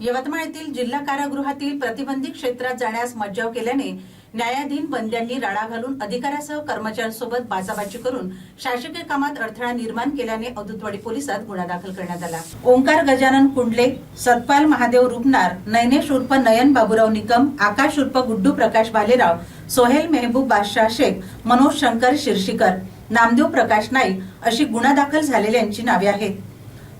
यवतमाळ येथील जिल्हा कारागृहातील प्रतिबंधित क्षेत्रात जाण्यास मज्जाव केल्याने न्यायाधीन बंद्यांनी राडा घालून अधिकाऱ्यासह कर्मचाऱ्यांसोबत बाचाबाची करून शासकीय कामात अडथळा निर्माण केल्याने अदुतवाडी पोलिसात गुन्हा दाखल करण्यात आला. ओंकार गजानन कुंडले सतपाल महादेव रुपनार नयनेश उर्फ नयन बाबूराव निकम आकाश उर्फ गुड्डू प्रकाश भालेराव सोहेल मेहबूब बादशाह शेख मनोज शंकर शिरशीकर नामदेव प्रकाश नाईक अशी गुन्हा दाखल झालेल्यांची नावे आहेत.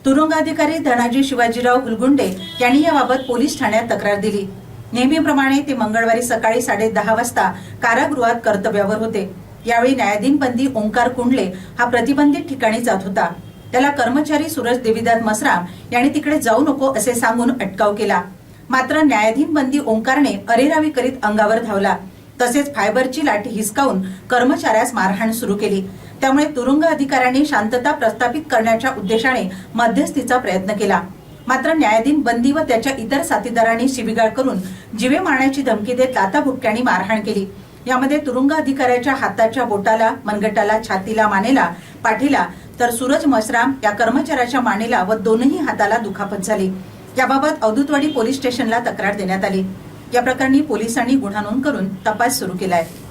तुरुंगाधिकारी धनाजी शिवाजीराव हुलगुंडे यांनी याबाबत पोलीस ठाण्यात तक्रार दिली. नेहमीप्रमाणे ते मंगळवारी सकाळी साडे दहा वाजता कारागृहात कर्तव्यावर होते. यावेळी न्यायाधीन बंदी ओंकार कुंडले हा प्रतिबंधित ठिकाणी जात होता. त्याला कर्मचारी सूरज देवीदास मसराम यांनी तिकडे जाऊ नको असे सांगून अटकाव केला. मात्र न्यायाधीन बंदी ओंकारने अरेरावी करीत अंगावर धावला. तसेच फायबरची लाठी हिसकावून कर्मचाऱ्यास मारहाण सुरू केली. त्यामुळे तुरुंग अधिकाऱ्यांनी शांतता प्रस्थापित करण्याच्या उद्देशाने मध्यस्थीचा प्रयत्न केला. मात्र न्यायाधीन बंदी व त्याच्या इतर साथीदारांनी शिबिगाळ करून जिवे मारण्याची धमकी देत लाताबुटक्याने मारहाण केली. यामध्ये तुरुंग अधिकाऱ्याच्या हाताच्या बोटाला मनगटाला छातीला मानेला पाठीला तर सूरज मसराम या कर्मचाऱ्याच्या मानेला व दोनही हाताला दुखापत झाली. याबाबत अवधूतवाडी पोलीस स्टेशनला तक्रार देण्यात आली. या प्रकरणी पोलिसांनी गुन्हा नोंद करून तपास सुरू केला आहे.